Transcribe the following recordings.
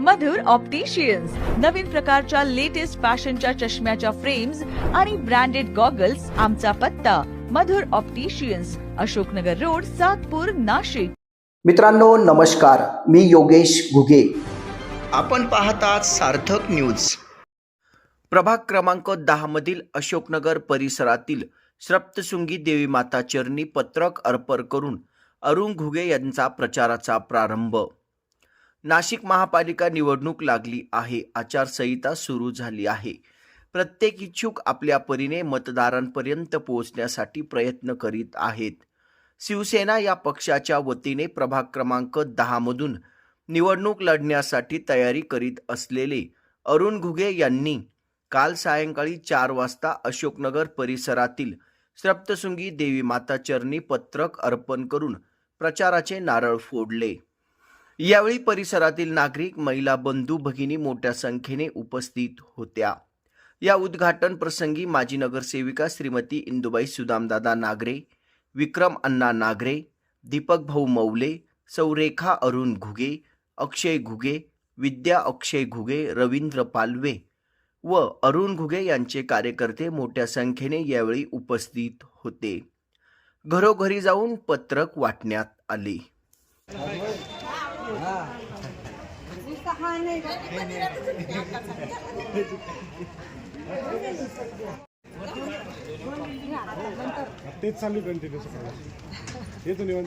मधुर opticians नवीन प्रकारच्या latest फॅशनच्या चष्म्याच्या फ्रेम्स आणि ब्रँडेड गॉगल्स आमचा पत्ता. Madhur opticians Ashoknagar road Satpur Nashik. मित्रांनो नमस्कार. मी योगेश घुगे. आपण पाहतात सार्थक न्यूज प्रभाग क्रमांक दहा मधील अशोकनगर परिसरातील सप्तशृंगी देवी माता चरणी पत्रक अर्पण करून अरुण घुगे यांचा प्रचाराचा प्रारंभ. नाशिक महापालिका निवडणूक लागली आहे. आचारसंहिता सुरू झाली आहे. प्रत्येक इच्छुक आपल्या परीने मतदारांपर्यंत पोहोचण्यासाठी प्रयत्न करीत आहेत. शिवसेना या पक्षाच्या वतीने प्रभाग क्रमांक दहामधून निवडणूक लढण्यासाठी तयारी करीत असलेले अरुण घुगे यांनी काल सायंकाळी चार वाजता अशोकनगर परिसरातील सप्तशृंगी देवी माता चरणी पत्रक अर्पण करून प्रचाराचे नारळ फोडले. यावेळी परिसरातील नागरिक महिला बंधू भगिनी मोठ्या संख्येने उपस्थित होत्या. या उद्घाटन प्रसंगी माजी नगरसेविका श्रीमती इंदुबाई सुदामदादा नागरे विक्रम अण्णा नागरे दीपक भाऊ मौले सौरेखा अरुण घुगे अक्षय घुगे विद्या अक्षय घुगे रवींद्र पालवे व अरुण घुगे यांचे कार्यकर्ते मोठ्या संख्येने यावेळी उपस्थित होते. घरोघरी जाऊन पत्रक वाटण्यात आले. तेच चालू कंटिन्यू सकाळी. येतो निवांत.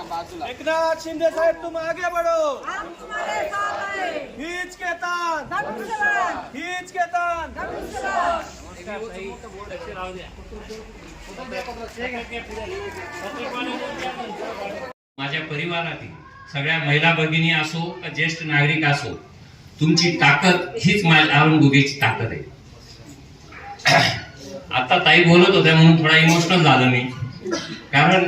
एकनाथ शिंदे साहेब तुम आगे बढ़ो. खींच के तान. खींच के तान. माझ्या परिवारातील सगळ्या महिला भगिनी असो का ज्येष्ठ नागरिक असो तुमची ताकद हीच माझ्या गुगेची ताकद आहे. आता ताई बोलत होत्या म्हणून थोडा इमोशनल झालो मी. कारण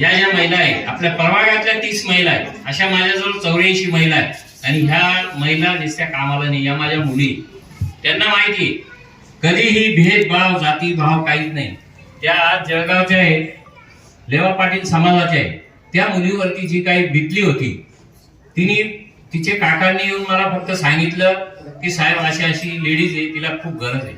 या ज्या महिला आहेत आपल्या प्रभागातल्या तीस महिला आहेत अशा माझ्याजवळ चौऱ्याऐंशी महिला आहेत. आणि ह्या महिला नुसत्या कामाला नाही या माझ्या मुली त्यांना माहिती कधीही भेदभाव जाती भाव काहीच नाही. त्या आज जळगावच्या आहेत लेवा पाटील समाजाचे आहे त्या मुलीवरती जी काही बितली होती तिने तिचे काकांनी येऊन मला फक्त सांगितलं की साहेब अशी अशी लेडीज आहे तिला खूप गरज आहे.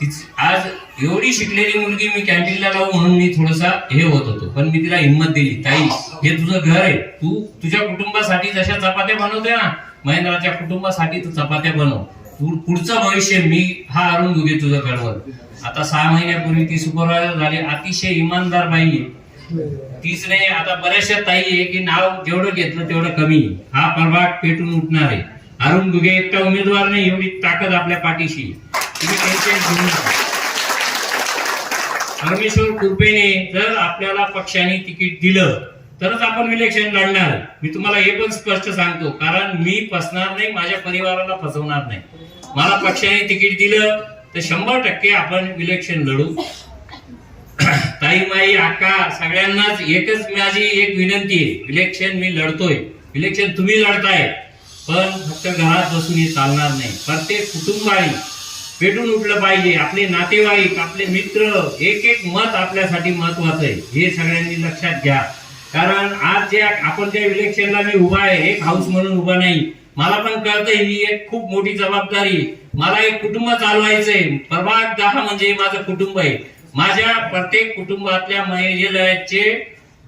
तीच आज एवढी शिकलेली मुलगी मी कॅन्टीनला लावू म्हणून मी थोडासा हे होत होतो. पण मी तिला हिंमत दिली. ताई हे. तुझं घर आहे. तू तुझ्या कुटुंबासाठी जशा चपात्या बनवते ना महेंद्राच्या कुटुंबासाठी तू चपात्या बनव. तू पुढचं भविष्य मी हा अरुण दुगे तुझं घडवल. आता सहा महिन्यापूर्वी ती सुपरवायझर झाली. अतिशय इमानदार बाई आहे. तीच नाही आता बऱ्याचशा ताई आहे की नाव जेवढं घेतलं तेवढं कमी. हा प्रभाग पेटून उठणार आहे. अरुण दुगे एकटा उमेदवार नाही एवढी ताकद आपल्या पाठीशी. तुम्ही परमेश्वर कृपेने जर आपल्याला पक्षाने तिकीट दिलं तरच आपण इलेक्शन लढणार. मी तुम्हाला हे पण स्पष्ट सांगतो कारण मी फसणार नाही माझ्या परिवाराला फसवणार नाही. मला पक्षाने तिकीट दिलं तर शंभर टक्के आपण इलेक्शन लढू. ताई माई आका सगळ्यांनाच एकच माझी एक विनंती आहे. इलेक्शन मी लढतोय. इलेक्शन तुम्ही लढताय. पण फक्त घरात बसून हे चालणार नाही. प्रत्येक कुटुंबाने पेटून उठलं पाहिजे. आपले नातेवाईक आपले मित्र एक एक मत आपल्यासाठी महत्वाचं आहे. हे सगळ्यांनी लक्षात घ्या. कारण आज जे आपण त्या इलेक्शनला मी उभा आहे एक हाऊस म्हणून उभा नाही. मला पण कळतंय ही एक खूप मोठी जबाबदारी मला एक कुटुंब चालवायचंय. प्रभाग दहा म्हणजे माझं कुटुंब आहे. माझ्या प्रत्येक कुटुंबातल्या महिलेचे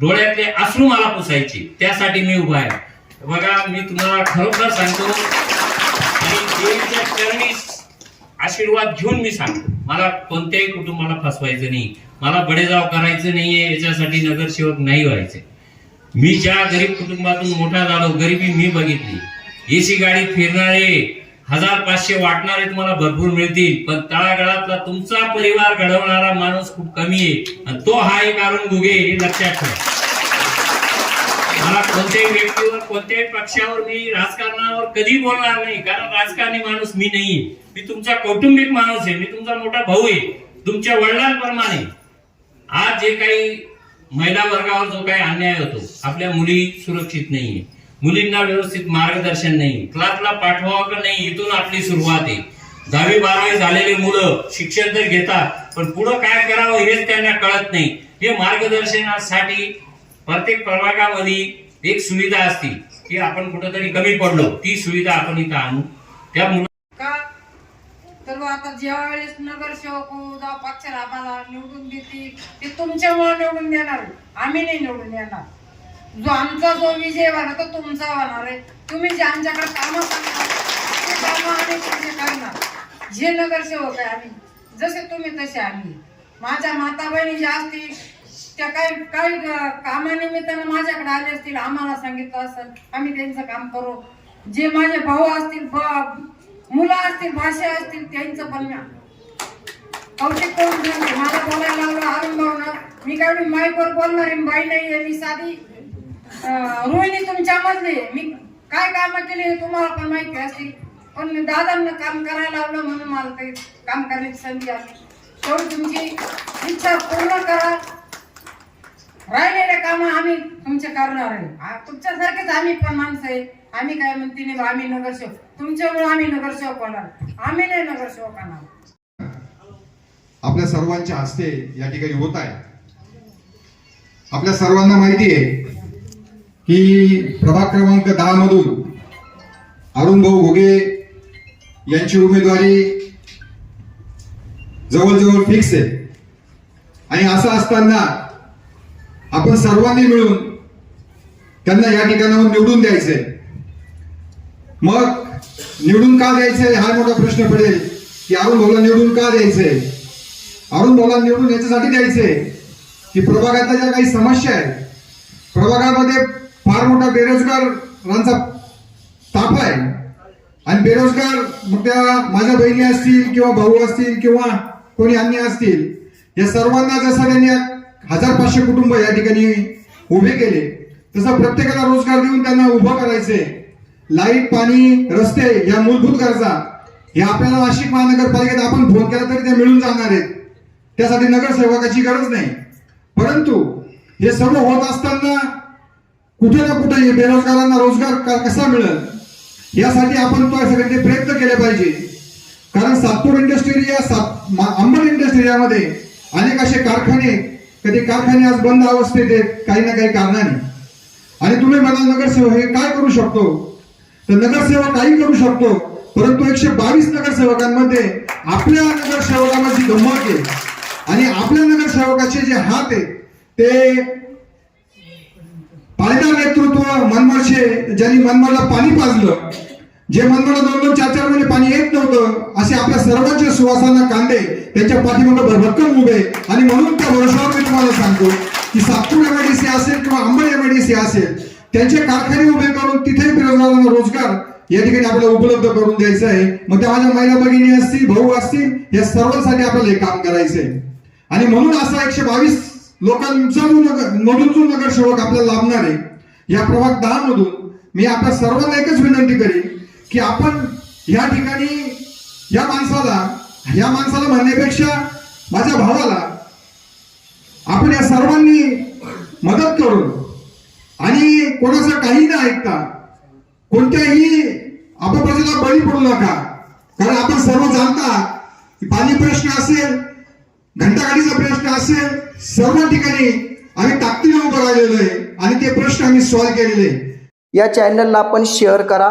डोळ्यातले अश्रू मला पुसायचे. त्यासाठी मी उभा आहे. बघा मी तुम्हाला खरोखर सांगतो. आणि आशीर्वाद घेऊन मी सांगतो. मला कोणत्याही कुटुंबाला फसवायचं नाही. मला बडेजाव करायचं नाहीये याच्यासाठी नगरसेवक नाही व्हायचे. मी ज्या गरीब कुटुंबातून मोठा झालो गरिबी मी बघितली. एसी गाडी फिरणारे हजार पाचशे वाटणारे तुम्हाला भरपूर मिळतील पण तळागाळातला तुमचा परिवार घडवणारा माणूस खूप कमी आहे. आणि तो हा एक अरुण गुगे हे लक्षात ठेवा. मला कोणत्याही व्यक्तीवर कोणत्याही पक्षावर मी राजकारणावर कधी बोलणार नाही कारण राजकारणी माणूस मी नाहीये. मी तुमचा कौटुंबिक माणूस आहे मी तुमचा मोठा भाऊ आहे तुमच्या वडिलांप्रमाणे. आज जे काही महिला वर्गावर जो काही अन्याय होतो आपल्या मुली सुरक्षित नाहीये. मुलींना व्यवस्थित मार्गदर्शन नाही क्लासला पाठवावं का नाही इथून आपली सुरुवात आहे. दहावी बारावी झालेले मुलं शिक्षण तर घेतात पण पुढं काय करावं हेच त्यांना कळत नाही. हे मार्गदर्शनासाठी प्रत्येक प्रभागामध्ये एक सुविधा असते की आपण कुठंतरी कमी पडलो ती सुविधा आपण इथं आणू. त्या मुलं का? तर आता ज्या वेळेस नगरसेवक उदा पक्षाला आम्हाला निवडून देतील ते तुमच्यामुळे निवडून देणार. आम्ही नाही निवडून येणार जो आमचा जो विजय होणार तो तुमचा होणार आहे. तुम्ही जे आमच्याकडे कामं करणार करणार. जे नगरसेवक आहे आम्ही जसे तुम्ही तसे आम्ही. माझ्या माता बहिणी ज्या असतील त्या काही काही कामानिमित्तानं माझ्याकडे आले असतील आम्हाला सांगितलं असेल आम्ही त्यांचं काम करू. जे माझे भाऊ असतील ब- मुलं असतील भाषा असतील त्यांचं पण कौशिक करून सांगते मला बोलायला लागलं अरुण भाऊनं. मी काय माईकवर बोलणार आहे बाई नाही आहे मी साधी रोहिणी तुमच्या मधली मी काय काम केले हे तुम्हाला पण माहिती असतील. पण दादांना काम करायला लावलं म्हणून मला काही काम करण्याची संधी आली. तेवढी तुमची इच्छा पूर्ण करा. राहिलेले काम आम्ही तुमच्या करणार आहे. तुमच्यासारखेच आम्ही पण माणसं आहे. आम्ही काय म्हणते नाही आम्ही नगरसेवक. तुमच्यामुळे आम्ही नगरसेवक होणार. आम्ही नाही नगरसेवक होणार. आपल्या सर्वांच्या हस्ते या ठिकाणी होत आहे. आपल्या सर्वांना माहिती आहे की प्रभाग क्रमांक दहा मधून अरुण भाऊ घोगे यांची उमेदवारी जवळजवळ फिक्स आहे. आणि असं असताना आपण सर्वांनी मिळून त्यांना या ठिकाणाहून निवडून द्यायचंय मग निवडून का द्यायचंय हा मोठा प्रश्न पडेल की अरुण भाऊला निवडून का द्यायचंय अरुण भाऊला निवडून याच्यासाठी द्यायचंय की प्रभागातल्या ज्या काही समस्या आहेत प्रभागामध्ये फार मोठा बेरोजगारांचा ताप आहे. आणि बेरोजगार मग त्या माझ्या बहिणी असतील किंवा भाऊ असतील किंवा कोणी अन्य असतील या सर्वांना जसं त्यांनी हजार पाचशे कुटुंब या ठिकाणी उभे केले. तसं प्रत्येकाला रोजगार देऊन त्यांना उभं करायचंय लाइट पाणी रस्ते या मूलभूत गरजा. हे आपल्याला नाशिक महानगरपालिकेत आपण फोन केला तरी त्या मिळून जाणार आहेत. त्यासाठी नगरसेवकाची गरज नाही. परंतु हे सर्व होत असताना कुठे ना कुठे बेरोजगारांना रोजगार का- कसा मिळेल? यासाठी आपण तो सगळे प्रयत्न केले पाहिजे. कारण सातपूर इंडस्ट्री या सात अंबड इंडस्ट्री यामध्ये अनेक असे कारखाने कधी कारखाने आज बंद अवस्थेत आहेत काही ना काही कारणाने. आणि तुम्ही म्हणाल नगरसेवक हे काय करू शकतो? तर नगरसेवक काही करू शकतो परंतु एकशे बावीस नगरसेवकांमध्ये आपल्या नगरसेवकाची गंमत आहे. आणि आपल्या नगरसेवकाचे जे हात आहेत ते पालदार नेतृत्व मनमाडचे ज्यांनी मनमाडला पाणी पाजलं जे मनमाला दोन दोन चार चार महिने पाणी येत नव्हतं असे आपल्या सर्वांच्या सुवासांना कांदे त्यांच्या पाठीमागे भरभक्कम उभे आणि म्हणून त्या वर्षावर मी तुम्हाला सांगतो की सातपूर एमआयडीसी असेल किंवा अंबड एमआयडीसी असेल त्यांचे कारखाने उभे करून तिथेही बेरोजगारांना रोजगार या ठिकाणी आपल्याला उपलब्ध करून द्यायचं आहे. मग त्या माझ्या महिला भगिनी असतील भाऊ असतील या सर्वांसाठी आपल्याला हे काम करायचंय. आणि म्हणून असा एकशे बावीस लोकांचा नगर मधून जो नगरसेवक आपल्याला लाभणार आहे या प्रभाग दहा मधून मी आपल्या सर्वांना एकच विनंती करेन की आपण या ठिकाणी या माणसाला या माणसाला म्हणण्यापेक्षा माझ्या भावाला आपण या सर्वांनी मदत करून आणि कोणाचं काही न ऐकता कोणत्याही अपप्रजेला बळी पडू नका. कारण आपण सर्व जाणता की पाणी प्रश्न असेल घंटागाडीचा प्रश्न असेल सर्व ठिकाणी आम्ही ताकदीने उभं राहिलेलो आहे आणि ते प्रश्न आम्ही सॉल्व्ह केलेले या चॅनलला आपण शेअर करा.